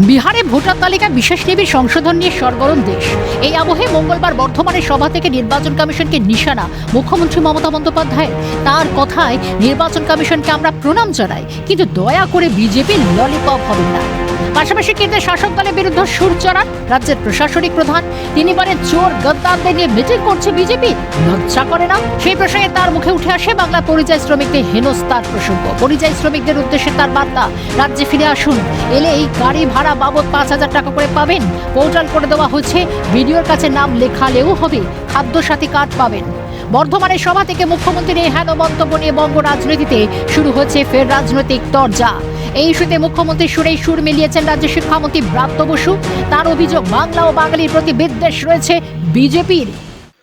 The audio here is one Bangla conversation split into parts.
বিহারে ভোটার তালিকা বিশেষ নিবিড় সংশোধন নিয়ে সরগরম দেশ। এই আবহে মঙ্গলবার বর্ধমানের সভা থেকে নির্বাচন কমিশনকে নিশানা, মুখ্যমন্ত্রী মমতা বন্দ্যোপাধ্যায় তার কথায়, নির্বাচন কমিশনকে আমরা প্রণাম জানাই, কিন্তু দয়া করে বিজেপির ললিপপ হবেন না। পাশাপাশি কেন্দ্রের শাসক দলের বিরুদ্ধে সুর চড়ান রাজ্যের প্রশাসনিক প্রধান। তিনি বলেন চোর গদ্দারদের নিয়ে মিটিং করছে বিজেপি, লজ্জা করে না? সেই প্রসঙ্গে তার মুখে উঠে আসে বাংলা পরিযায়ী শ্রমিকদের হেনস্তার প্রসঙ্গ। পরিযায়ী শ্রমিকদের উদ্দেশ্যে তার বার্তা, রাজ্যে ফিরে আসুন, এলে এই গাড়ি ভাড়া বাবদ পাঁচ হাজার টাকা করে পাবেন। পোর্টাল করে দেওয়া হচ্ছে ভিডিওর কাছে নাম লেখালেও হবে খাদ্য সাথী কার্ড পাবেন। বর্ধমানের সভা থেকে মুখ্যমন্ত্রীর এই হেন মন্তব্য নিয়ে বঙ্গ রাজনীতিতে শুরু হচ্ছে ফের রাজনৈতিক তরজা। এই ইস্যুতে মুখ্যমন্ত্রী সুরেই সুর মিলিয়েছেন রাজ্যের শিক্ষামন্ত্রী ব্রাত্য বসু। তার অভিযোগ, বাংলা ও বাঙালির প্রতি বিদ্বেষ রয়েছে বিজেপির।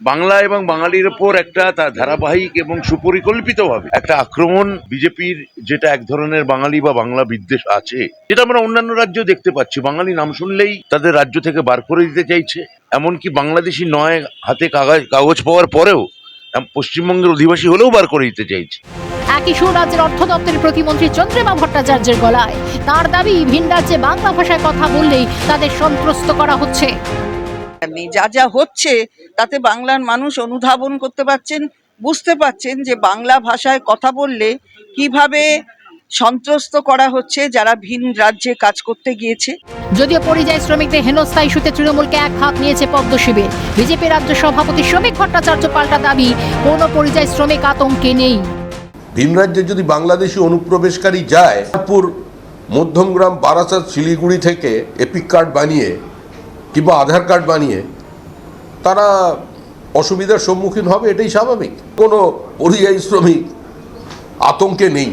বাংলা এবং বাঙালির ওপর একটা তার ধারাবাহিক এবং সুপরিকল্পিতভাবে একটা আক্রমণ বিজেপির যেটা এক ধরনের বাঙালি বা বাংলা বিদ্বেষ আছে, যেটা আমরা অন্যান্য রাজ্য দেখতে পাচ্ছি। বাঙালি নাম শুনলেই তাদের রাজ্য থেকে বার করে দিতে চাইছে। এমনকি বাংলাদেশি নয় হাতে কাগজ কাগজ পাওয়ার পরেও পশ্চিমবঙ্গের অধিবাসী হলেও বার করে দিতে চাইছে। একই সুর রাজ্যের অর্থ দপ্তরের প্রতিমন্ত্রী চন্দ্রিমা ভট্টাচার্যের গলায়। তার দাবি ভিন রাজ্যে বাংলা ভাষায় কথা বললেই তাদের সন্ত্রস্ত করা হচ্ছে। যা যা হচ্ছে তাতে বাংলার মানুষ অনুধাবন করতে পারছেন বুঝতে পারছেন যে বাংলা ভাষায় কথা বললে কীভাবে সন্ত্রস্ত করা হচ্ছে যারা ভিন রাজ্যে কাজ করতে গিয়েছে। যদিও পরিযায়ী শ্রমিকদের হেনস্থা ইস্যুতে তৃণমূলকে এক হাত নিয়েছে পদ্ম শিবির। বিজেপি রাজ্য সভাপতি শ্রমিক ভট্টাচার্য পাল্টা দাবি কোনো পরিযায়ী শ্রমিক আতঙ্কে নেই। ভিন রাজ্যে যদি বাংলাদেশি অনুপ্রবেশকারী যায় মধ্যমগ্রাম, বারাসাত, শিলিগুড়ি থেকে এপিক কার্ড বানিয়ে কিংবা আধার কার্ড বানিয়ে তারা অসুবিধার সম্মুখীন হবে, এটাই স্বাভাবিক। কোনো পরিযায়ী শ্রমিক আতঙ্কে নেই।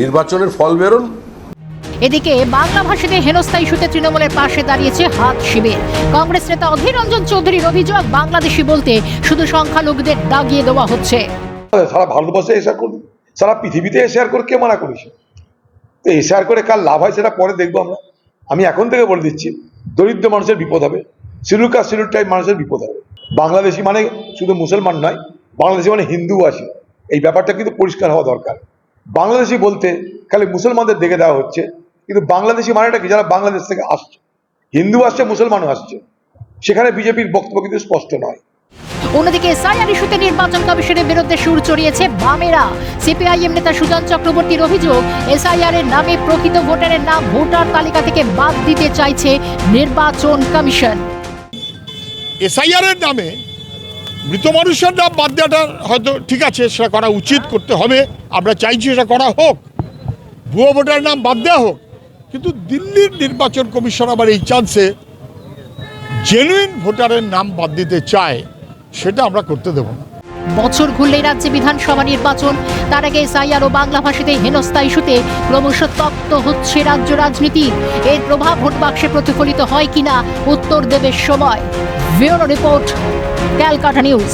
নির্বাচনের ফল বেরোন। এদিকে বাংলা ভাষীদের হেনস্থা ইস্যুতে তৃণমূলের পাশে দাঁড়িয়েছে হাত শিবির। কংগ্রেস নেতা অধীর রঞ্জন চৌধুরীর অভিযোগ, বাংলাদেশি বলতে শুধু সংখ্যালঘুদের দাগিয়ে দেওয়া হচ্ছে। সারা ভারতবর্ষে এসআর করুন। সারা পৃথিবীতে এসআর করে কে মানা করেছে? তো এসআর করে কার লাভ হয় সেটা পরে দেখব আমরা। আমি এখন থেকে বলে দিচ্ছি, দরিদ্র মানুষের বিপদ হবে। কাস্ট শিডিউল টাইপ মানুষের বিপদ হবে। বাংলাদেশি মানে শুধু মুসলমান নয়, বাংলাদেশি মানে হিন্দু আছে এই ব্যাপারটা কিন্তু পরিষ্কার হওয়া দরকার। বাংলাদেশি বলতে খালি মুসলমানদের দেখে দেওয়া হচ্ছে, কিন্তু বাংলাদেশি মানেটা কি? যারা বাংলাদেশ থেকে আসছে। হিন্দু আসছে, মুসলমানও আসছে। সেখানে বিজেপির বক্তব্য কিন্তু স্পষ্ট নয়। অন্যদিকে এসআইআর ইস্যুতে নির্বাচন কমিশনের বিরুদ্ধে সুর চড়িয়েছে বামেরা। সিপিআইএম নেতা সুজন চক্রবর্তীর অভিযোগ, এসআইআর এর নামে প্রকৃত ভোটারের নাম ভোটার তালিকা থেকে বাদ দিতে চাইছে নির্বাচন কমিশন। এসআইআর এর নামে মৃত মানুষের নাম বাদ দেওয়াটা হয়তো ঠিক আছে, সেটা করা উচিত, করতে হবে। আমরা চাইছি সেটা করা হোক। ভুয়ো ভোটারের নাম বাদ দেওয়া হোক। কিন্তু দিল্লির নির্বাচন কমিশন আবার এই চান্সে জেনুইন ভোটারের নাম বাদ দিতে চায়। সেটা আমরা করতে দেব না। বছর ঘুরলেই রাজ্যে বিধানসভা নির্বাচন। তার আগে এসআইআর ও বাংলা ভাষাতে হেনস্থা ইস্যুতে ক্রমশ তপ্ত হচ্ছে রাজ্য রাজনীতি। এর প্রভাব ভোট বাক্সে প্রতিফলিত হয় কিনা, উত্তর দেবে সময়। Bureau report, Calcutta news.